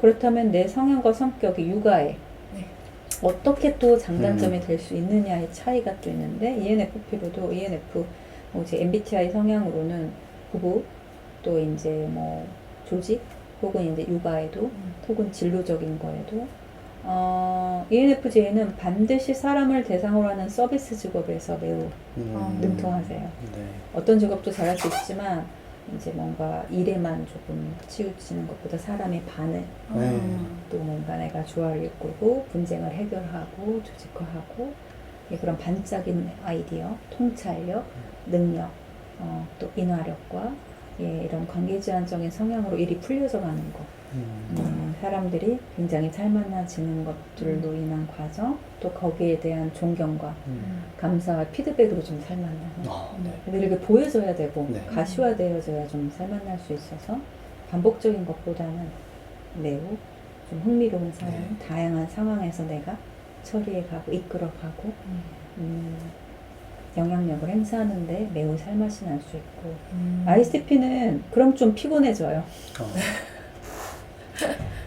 그렇다면 내 성향과 성격이 육아에 네. 어떻게 또 장단점이 음. 될수 있느냐의 차이가 또 있는데 ENFP로도 ENF 뭐 이제 MBTI 성향으로는 부부 또 이제 뭐 조직 혹은 이제 육아에도 음. 혹은 진로적인 거에도 어, ENFJ는 반드시 사람을 대상으로 하는 서비스 직업에서 매우 음. 능통하세요. 네. 어떤 직업도 잘할 수 있지만 이제 뭔가 일에만 조금 치우치는 것보다 사람의 반응 네. 또 뭔가 내가 조화를 이끌고 분쟁을 해결하고 조직화하고 예, 그런 반짝인 아이디어, 통찰력, 능력, 어, 또 인화력과 예, 이런 관계지향적인 성향으로 일이 풀려져 가는 것. 음. 음, 사람들이 굉장히 잘 만나지는 것들로 인한 과정, 또 거기에 대한 존경과 음. 감사와 피드백으로 좀 잘 만나는. 아, 네. 근데 이렇게 보여줘야 되고 네. 가시화되어져야 좀 잘 만날 수 있어서 반복적인 것보다는 매우 좀 흥미로운 사람, 네. 다양한 상황에서 내가 처리해가고 이끌어가고 음, 영향력을 행사하는데 매우 살맛이 날 수 있고 음. ISTP는 그럼 좀 피곤해져요. 어.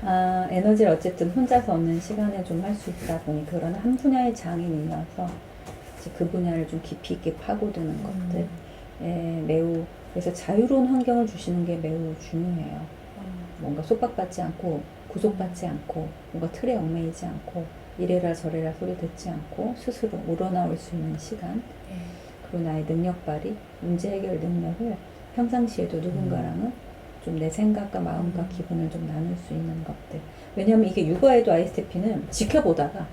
아, 에너지를 어쨌든 혼자서 얻는 시간에 좀 할 수 있다 보니 그런 한 분야의 장인이라서 이제 그 분야를 좀 깊이 있게 파고드는 것들. 에 매우 그래서 자유로운 환경을 주시는 게 매우 중요해요. 뭔가 속박받지 않고 구속받지 않고 뭔가 틀에 얽매이지 않고 이래라 저래라 소리 듣지 않고 스스로 우러나올 수 있는 시간. 예. 그리고 나의 능력 발휘, 문제 해결 능력을 평상시에도 누군가랑은 좀 내 생각과 마음과 음. 기분을 좀 나눌 수 있는 것들. 왜냐하면 이게 육아에도 ISTP는 지켜보다가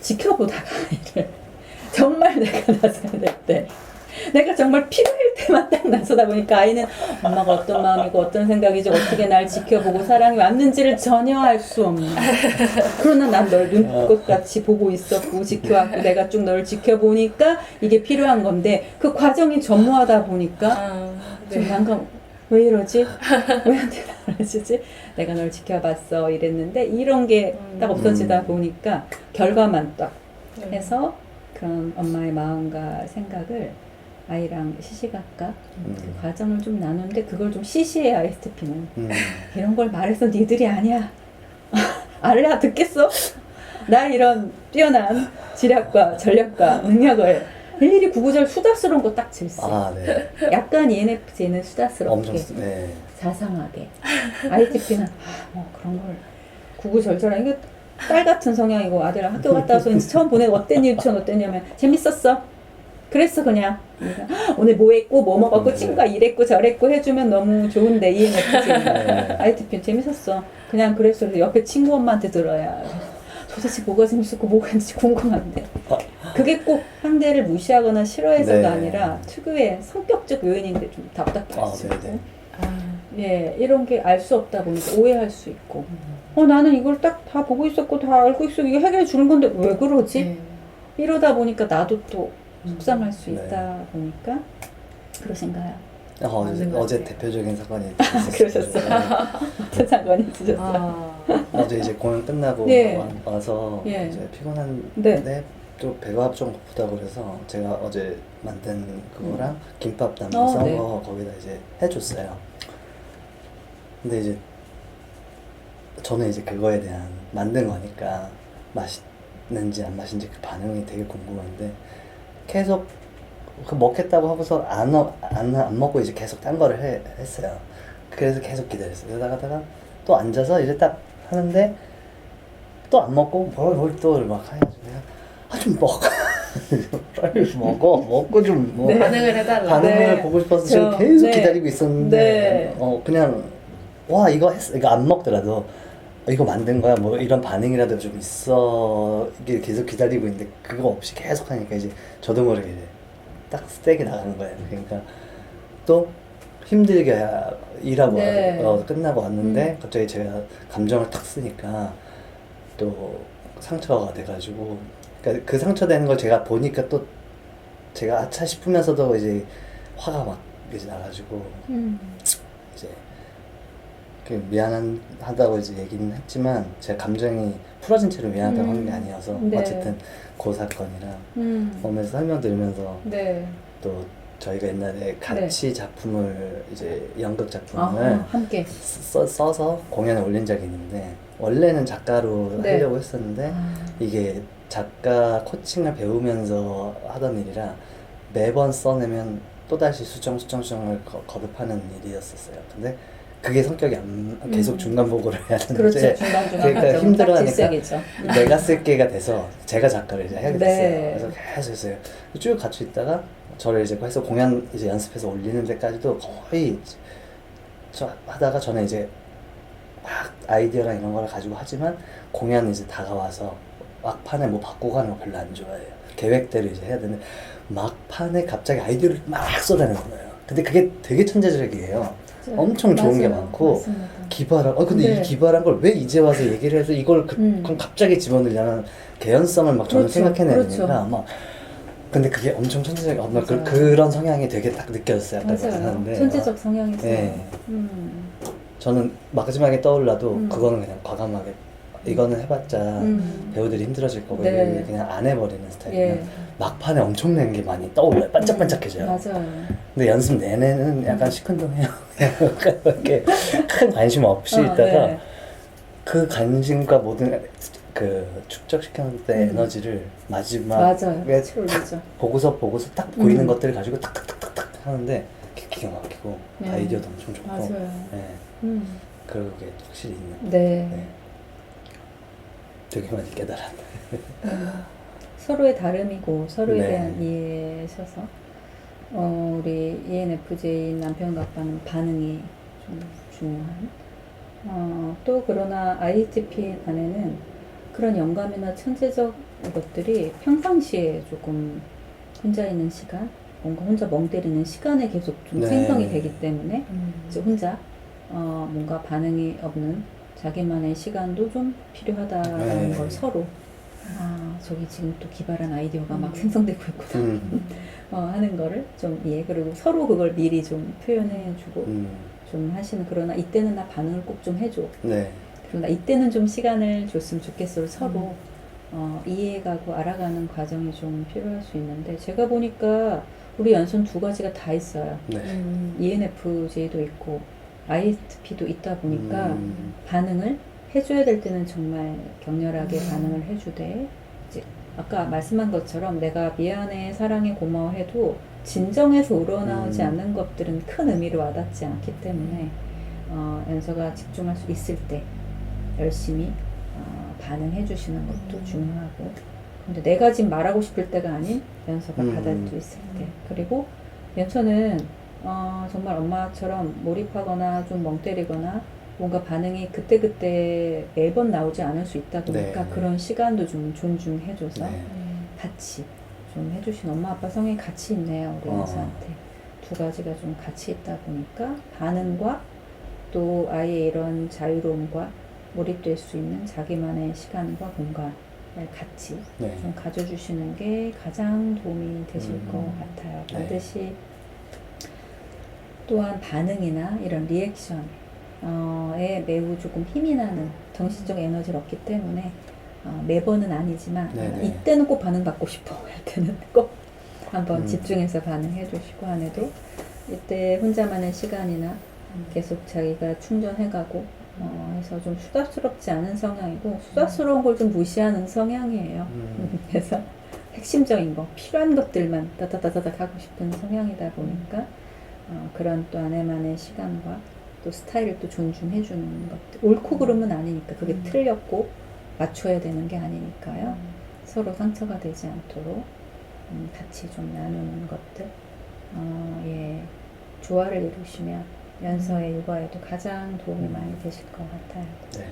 지켜보다가 아이를 정말 내가 나서야 될 때, 내가 정말 필요할 때만 딱 나서다 보니까 아이는 엄마가 어떤 마음이고 어떤 생각이지 어떻게 날 지켜보고 사랑이 왔는지를 전혀 알 수 없는. 그러나 난 널 눈꽃같이 보고 있었고 지켜왔고 내가 쭉 널 지켜보니까 이게 필요한 건데 그 과정이 전무하다 보니까 아, 좀 네. 잠깐 왜 이러지? 왜 한테 나아지지? 내가 널 지켜봤어 이랬는데 이런 게딱 음. 없어지다 음. 보니까 결과만 딱 네. 해서 그런 엄마의 마음과 생각을 아이랑 시시각각 음. 그 과정을 좀 나누는데 그걸 좀 시시해 ISTP는 음. 이런 걸 말해서 니들이 아니야 알라 듣겠어? 나 이런 뛰어난 지략과 전략과 능력을 일일이 구구절 수다스러운 거딱 질서 아, 네. 약간 ENFJ는 수다스럽게 엄청 쓰- 네. 자상하게. ITP는 아, 뭐 그런 걸. 구구절절한 이게 딸 같은 성향이고 아들 학교 갔다 와서 이제 처음 보내고 어땠니 유치원 어땠냐면 재밌었어. 그랬어 그냥. 그러니까, "헉, 오늘 뭐 했고 뭐 먹었고 네. 친구가 이랬고 저랬고 해주면 너무 좋은데 E ENFJ는. 네. ITP는 재밌었어. 그냥 그랬어. 그래서 옆에 친구 엄마한테 들어야 도대체 뭐가 재밌었고 뭐가 있는지 궁금한데 그게 꼭 상대를 무시하거나 싫어해서가 네. 아니라 특유의 성격적 요인인데 좀 답답할 아, 수 네네. 있고 아, 예, 이런 게 알 수 없다 보니까 오해할 수 있고, 어, 나는 이걸 딱 다 보고 있었고, 다 알고 있어. 이게 해결해 주는 건데, 왜 그러지? 네. 이러다 보니까 나도 또 속상할 수 네. 있다 보니까, 그러신가요? 어, 맞는 어제 같아요. 대표적인 사건이 그러셨어요? 어떤 상관이 있으셨어요? 아, 어제 이제 공연 끝나고 네. 와, 와서 예. 이제 피곤한데 네. 또 배가 좀 고프다 그래서 제가 어제 만든 그거랑 김밥 담은 어, 썬 네. 거 거기다 이제 해줬어요. 근데 이제 저는 이제 그거에 대한 만든 거니까 맛있는지 안 맛있는지 그 반응이 되게 궁금한데 계속 그 먹겠다고 하고서 안, 어- 안, 안 먹고 이제 계속 딴 거를 해, 했어요. 그래서 계속 기다렸어요. 그러다가 또 앉아서 이제 딱 하는데 또 안 먹고 뭘뭘또막 해가지고 그냥 아 좀 먹어 빨리 먹어 먹고 좀 뭐 네. 반응을 해달라. 반응을 네. 보고 싶어서 저- 지금 계속 네. 기다리고 있었는데 네. 어 그냥 와 이거 했어 이거 안 먹더라도 어, 이거 만든 거야 뭐 이런 반응이라도 좀 있어 이게 계속 기다리고 있는데 그거 없이 계속 하니까 이제 저도 모르게 이제 딱 스택이 나가는 거예요 그러니까 또 힘들게 일하고 네. 어, 끝나고 왔는데 음. 갑자기 제가 감정을 탁 쓰니까 또 상처가 돼가지고 그러니까 그 상처되는 걸 제가 보니까 또 제가 아차 싶으면서도 이제 화가 막 이제 나가지고 음. 이제 그 미안하다고 이제 얘기는 했지만 제 감정이 풀어진 채로 미안하다고 하는 게 음. 아니어서 네. 어쨌든 그 사건이라 음. 오면서 설명드리면서 네. 또 저희가 옛날에 같이 작품을 이제 연극 작품을 네. 아, 함께. 써, 써서 공연에 올린 적이 있는데 원래는 작가로 네. 하려고 했었는데 아, 이게 작가 코칭을 배우면서 하던 일이라 매번 써내면 또다시 수정 수정 수정을 거, 거듭하는 일이었었어요. 근데 그게 성격이 안, 계속 음. 중간 보고를 해야 되는데 그렇죠. 중간 중간 그러니까. 힘들어하니까. 내가 쓸 게가 돼서 제가 작가를 이제 하게 됐어요. 네. 그래서 계속 했어요. 쭉 같이 있다가 저를 이제 해서 공연 이제 연습해서 올리는 데까지도 거의 저 하다가 저는 이제 막 아이디어랑 이런 걸 가지고 하지만 공연 이제 다가와서 막판에 뭐 하는 거 별로 안 좋아해요. 계획대로 이제 해야 되는데 막판에 갑자기 아이디어를 막 쏟아내는 거예요. 근데 그게 되게 천재적이에요. 엄청 좋은 게 맞아요. 많고 맞습니다. 기발한. 어 근데 네. 이 기발한 걸 왜 이제 와서 얘기를 해서 이걸 그, 음. 그럼 갑자기 집어넣으려는 개연성을 막 저는 그렇죠. 생각해내니까 그렇죠. 막. 근데 그게 엄청 천재적. 어, 그. 그런 성향이 되게 딱 느껴졌어요. 아까 맞아요. 천재적 성향이죠. 네. 음. 저는 마지막에 떠올라도 음. 그거는 그냥 과감하게 이거는 해봤자 음. 배우들이 힘들어질 거고 네. 그냥 안 해버리는 스타일이에요. 예. 막판에 엄청난 게 많이 떠올라요. 반짝반짝해져요. 맞아요. 근데 연습 내내는 약간 시큰둥해요. 이렇게 큰 관심 없이 어, 있다가 네. 그 관심과 모든 그 축적시켜놓은 때 음. 에너지를 마지막 맞아요. 왜 치올리죠. 보고서 보고서 딱 보이는 음. 것들을 가지고 탁탁탁탁탁 하는데 기- 기가 막히고 네. 아이디어도 엄청 좋고 맞아요. 네, 음. 그게 확실히 있는 네. 네. 되게 많이 깨달았네 음. 서로의 다름이고 서로에 네. 대한 이해셔서 어, 우리 ENFJ 남편과 아빠는 반응이 좀 중요한 어, 또 그러나 ISTP 안에는 그런 영감이나 천재적 것들이 평상시에 조금 혼자 있는 시간 뭔가 혼자 멍 때리는 시간에 계속 좀 네. 생성이 되기 때문에 음. 이제 혼자 어, 뭔가 반응이 없는 자기만의 시간도 좀 필요하다라는 네. 걸 서로 아 저기 지금 또 기발한 아이디어가 막 음. 생성되고 있구나 음, 어, 하는 거를 좀 이해 그리고 서로 그걸 미리 좀 표현해주고 음, 좀 하시는 그러나 이때는 나 반응을 꼭 좀 해줘 네 그러나 이때는 좀 시간을 줬으면 좋겠어를 서로 음. 어, 이해가고 알아가는 과정이 좀 필요할 수 있는데 제가 보니까 우리 연손 두 가지가 다 있어요 네. 음. ENFJ도 있고 ISTP도 있다 보니까 음, 반응을 해줘야 될 때는 정말 격렬하게 음. 반응을 해주되 이제 아까 말씀한 것처럼 내가 미안해 사랑해 고마워해도 진정해서 우러나오지 음. 않는 것들은 큰 의미로 와닿지 않기 때문에 어, 연서가 집중할 수 있을 때 열심히 어, 반응해 주시는 것도 음. 중요하고 근데 내가 지금 말하고 싶을 때가 아닌 연서가 음. 받아들일 수 있을 때 음. 그리고 연서는 어, 정말 엄마처럼 몰입하거나 좀 멍 때리거나 뭔가 반응이 그때그때 매번 나오지 않을 수 있다 보니까 네. 그런 시간도 좀 존중해줘서 네. 음. 같이 좀 해주신 엄마 아빠 성향이 같이 있네요 우리 어. 연서한테 두 가지가 좀 같이 있다 보니까 반응과 또 아이의 이런 자유로움과 몰입될 수 있는 자기만의 시간과 공간을 같이 네. 좀 가져주시는 게 가장 도움이 되실 음. 것 같아요. 네. 반드시 또한 반응이나 이런 리액션에 매우 조금 힘이 나는 정신적 에너지를 얻기 때문에 어, 매번은 아니지만 네, 어, 네. 이때는 꼭 반응 받고 싶어 할 때는 꼭 한번 음. 집중해서 반응해 주시고 안에도 이때 혼자만의 시간이나 계속 자기가 충전해가고 어, 해서 좀 수다스럽지 않은 성향이고 수다스러운 걸 좀 무시하는 성향이에요. 음, 그래서 핵심적인 거, 필요한 것들만 따다다다닥 하고 싶은 성향이다 보니까 어, 그런 또 아내만의 시간과 또 스타일을 또 존중해주는 것들. 옳고 그름은 아니니까 그게 음. 틀렸고 맞춰야 되는 게 아니니까요. 음. 서로 상처가 되지 않도록 음, 같이 좀 나누는 것들. 어, 예, 조화를 이루시면 연서의 육아에도 가장 도움이 많이 되실 것 같아요. 네.